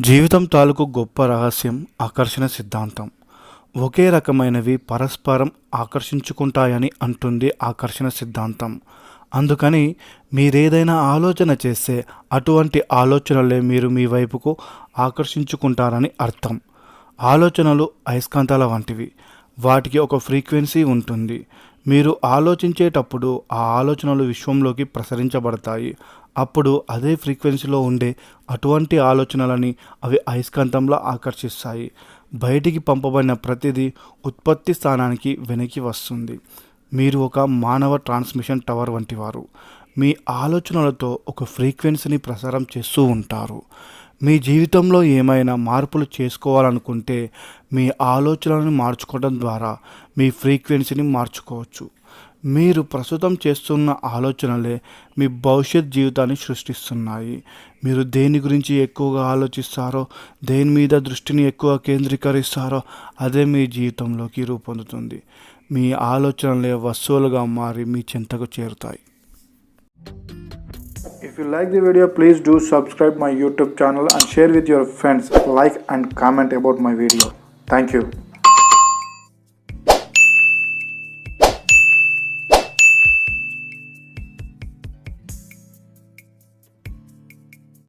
జీవితం తాలూకు గొప్ప రహస్యం ఆకర్షణ సిద్ధాంతం. ఒకే రకమైనవి పరస్పరం ఆకర్షించుకుంటాయని అంటుంది ఆకర్షణ సిద్ధాంతం. అందుకని మీరేదైనా ఆలోచన చేస్తే అటువంటి ఆలోచనలే మీరు మీ వైపుకు ఆకర్షించుకుంటారని అర్థం. ఆలోచనలు అయస్కాంతాల వంటివి. వాటికి ఒక ఫ్రీక్వెన్సీ ఉంటుంది. మీరు ఆలోచించేటప్పుడు ఆ ఆలోచనలు విశ్వంలోకి ప్రసరించబడతాయి. అప్పుడు అదే ఫ్రీక్వెన్సీలో ఉండే అటువంటి ఆలోచనలని అవి అయస్కాంతంలో ఆకర్షిస్తాయి. బయటికి పంపబడిన ప్రతిదీ ఉత్పత్తి స్థానానికి వెనక్కి వస్తుంది. మీరు ఒక మానవ ట్రాన్స్మిషన్ టవర్ వంటి వారు మీ ఆలోచనలతో ఒక ఫ్రీక్వెన్సీని ప్రసారం చేస్తూ ఉంటారు. మీ జీవితంలో ఏమైనా మార్పులు చేసుకోవాలనుకుంటే మీ ఆలోచనలను మార్చుకోవడం ద్వారా మీ ఫ్రీక్వెన్సీని మార్చుకోవచ్చు. మీరు ప్రస్తుతం చేస్తున్న ఆలోచనలే మీ భవిష్యత్ జీవితాన్ని సృష్టిస్తున్నాయి. మీరు దేని గురించి ఎక్కువగా ఆలోచిస్తారో దేని మీద దృష్టిని ఎక్కువ కేంద్రీకరిస్తారో అదే మీ జీవితంలోకి రూపొందుతుంది. మీ ఆలోచనలే వస్తువులుగా మారి మీ చెంతకు చేరుతాయి. If you like the video please do subscribe my YouTube channel and share with your friends like and comment about my video Thank you.